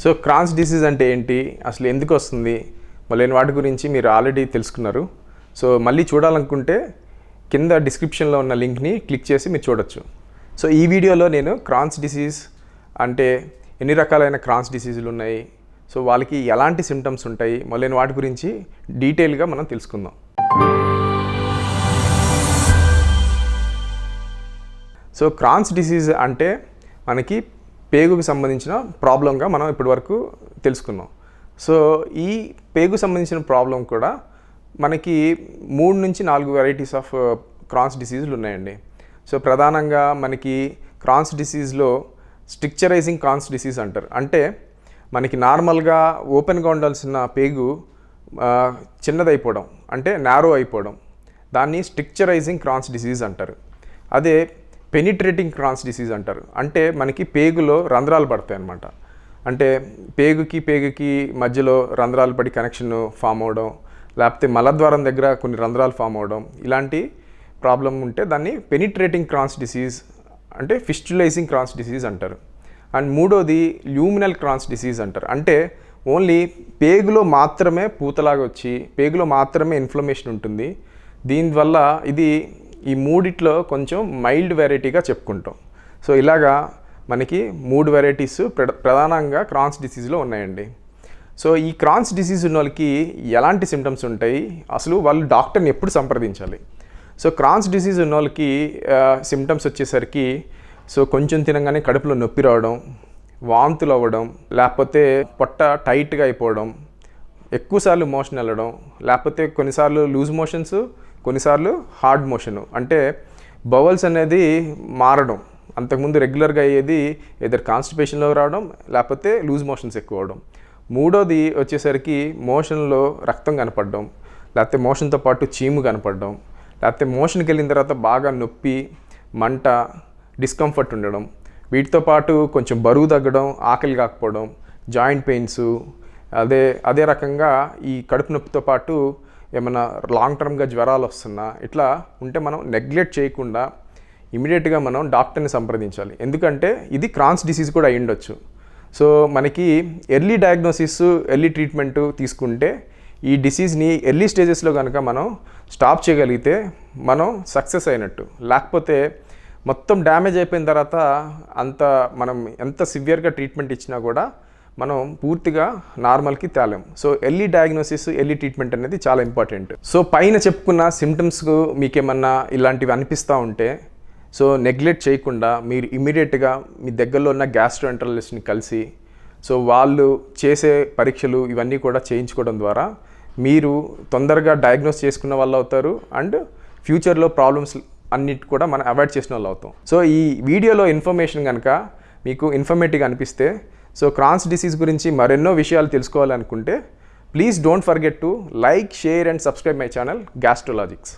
So Crohn's disease అంటే ఏంటి? అసలు ఎందుకు వస్తుంది? మళ్ళీ వాటి గురించి మీరు ఆల్రెడీ తెలుసుకున్నారు. సో మళ్ళీ చూడాలనుకుంటే కింద డిస్క్రిప్షన్లో ఉన్న లింక్ని క్లిక్ చేసి మీరు చూడొచ్చు. సో ఈ వీడియోలో నేను క్రాన్స్ డిసీజ్ అంటే ఎన్ని రకాలైన క్రాన్స్ డిసీజులు ఉన్నాయి? సో వాళ్ళకి ఎలాంటి సిమ్టమ్స్ ఉంటాయి? మొదలైన వాటి గురించి డీటెయిల్గా మనం తెలుసుకుందాం. సో క్రాన్స్ డిసీజ్ అంటే మనకి పేగుకు సంబంధించిన ప్రాబ్లంగా మనం ఇప్పటివరకు తెలుసుకున్నాం. సో ఈ పేగు సంబంధించిన ప్రాబ్లం కూడా మనకి మూడు నుంచి నాలుగు వెరైటీస్ ఆఫ్ క్రాన్స్ డిసీజులు ఉన్నాయండి. సో ప్రధానంగా మనకి క్రాన్స్ డిసీజ్లో స్ట్రిక్చరైజింగ్ క్రాన్స్ డిసీజ్ అంటారు. అంటే మనకి నార్మల్గా ఓపెన్గా ఉండాల్సిన పేగు చిన్నదైపోవడం అంటే నారో అయిపోవడం. దాన్ని స్ట్రిక్చరైజింగ్ క్రాన్స్ డిసీజ్ అంటారు. అదే పెనిట్రేటింగ్ క్రాన్స్ డిసీజ్ అంటారు. అంటే మనకి పేగులో రంధ్రాలు పడతాయి అన్నమాట. అంటే పేగుకి పేగుకి మధ్యలో రంధ్రాలు పడి కనెక్షన్ ఫామ్ అవడం లేకపోతే మలద్వారం దగ్గర కొన్ని రంధ్రాలు ఫామ్ అవడం ఇలాంటి ప్రాబ్లం ఉంటే దాన్ని పెనిట్రేటింగ్ క్రాన్స్ డిసీజ్ అంటే ఫిస్టులైజింగ్ క్రాన్స్ డిసీజ్ అంటారు. అండ్ మూడోది ల్యూమినల్ క్రాన్స్ డిసీజ్ అంటారు. అంటే ఓన్లీ పేగులో మాత్రమే పూతలాగా వచ్చి పేగులో మాత్రమే ఇన్ఫ్లమేషన్ ఉంటుంది. దీనివల్ల ఇది ఈ మూడిట్లో కొంచెం మైల్డ్ వెరైటీగా చెప్పుకుంటాం. సో ఇలాగా మనకి మూడు వెరైటీస్ ప్ర- ప్రధానంగా క్రాన్స్ డిసీజ్లో ఉన్నాయండి. సో ఈ క్రాన్స్ డిసీజ్ ఉన్న వాళ్ళకి ఎలాంటి సిమ్టమ్స్ ఉంటాయి? అసలు వాళ్ళు డాక్టర్ని ఎప్పుడు సంప్రదించాలి? సో క్రాన్స్ డిసీజ్ ఉన్న వాళ్ళకి సిమ్టమ్స్ వచ్చేసరికి సో కొంచెం తినగానే కడుపులో నొప్పి రావడం వాంతులు అవ్వడం లేకపోతే పొట్ట టైట్గా అయిపోవడం ఎక్కువసార్లు మోషన్ వెళ్ళడం లేకపోతే కొన్నిసార్లు లూజ్ మోషన్స్ కొన్నిసార్లు హార్డ్ మోషన్. అంటే బవల్స్ అనేది మారడం. అంతకుముందు రెగ్యులర్గా అయ్యేది ఏదర్ కాన్స్టిపేషన్లో రావడం లేకపోతే లూజ్ మోషన్స్ ఎక్కువ అవడం మూడోది వచ్చేసరికి మోషన్లో రక్తం కనపడడం లేకపోతే మోషన్తో పాటు చీము కనపడడం లేకపోతే మోషన్కి వెళ్ళిన తర్వాత బాగా నొప్పి మంట డిస్కంఫర్ట్ ఉండడం వీటితో పాటు కొంచెం బరువు తగ్గడం ఆకలి కాకపోవడం జాయింట్ పెయిన్స్ అదే అదే రకంగా ఈ కడుపు నొప్పితో పాటు ఏమైనా లాంగ్ టర్మ్గా జ్వరాలు వస్తున్నా ఇట్లా ఉంటే మనం నెగ్లెక్ట్ చేయకుండా ఇమీడియట్గా మనం డాక్టర్ని సంప్రదించాలి. ఎందుకంటే ఇది క్రాన్స్ డిసీజ్ కూడా అయ్యుండొచ్చు. సో మనకి ఎర్లీ డయాగ్నోసిస్ ఎర్లీ ట్రీట్మెంట్ తీసుకుంటే ఈ డిసీజ్ని ఎర్లీ స్టేజెస్లో కనుక మనం స్టాప్ చేయగలిగితే మనం సక్సెస్ అయినట్టు. లేకపోతే మొత్తం డ్యామేజ్ అయిపోయిన తర్వాత అంత మనం ఎంత సివియర్గా ట్రీట్మెంట్ ఇచ్చినా కూడా మనం పూర్తిగా నార్మల్కి తేలేం. So early diagnosis early treatment అనేది చాలా ఇంపార్టెంట్. సో పైన చెప్పుకున్న సిమ్టమ్స్ మీకేమన్నా ఇలాంటివి అనిపిస్తూ ఉంటే సో నెగ్లెక్ట్ చేయకుండా మీరు ఇమీడియట్గా మీ దగ్గరలో ఉన్న గ్యాస్ట్రోఎంట్రాలజిస్ట్ని కలిసి సో వాళ్ళు చేసే పరీక్షలు ఇవన్నీ కూడా చేయించుకోవడం ద్వారా మీరు తొందరగా డయాగ్నోస్ చేసుకున్న వాళ్ళు అవుతారు అండ్ ఫ్యూచర్లో ప్రాబ్లమ్స్ అన్నిటి కూడా మనం అవాయిడ్ చేసిన వాళ్ళు అవుతాం. సో ఈ వీడియోలో ఇన్ఫర్మేషన్ కనుక మీకు ఇన్ఫర్మేటివ్గా అనిపిస్తే సో క్రాన్స్ డిసీజ్ గురించి మరెన్నో విషయాలు తెలుసుకోవాలనుకుంటే please don't forget to like share and subscribe my channel Gastrologics.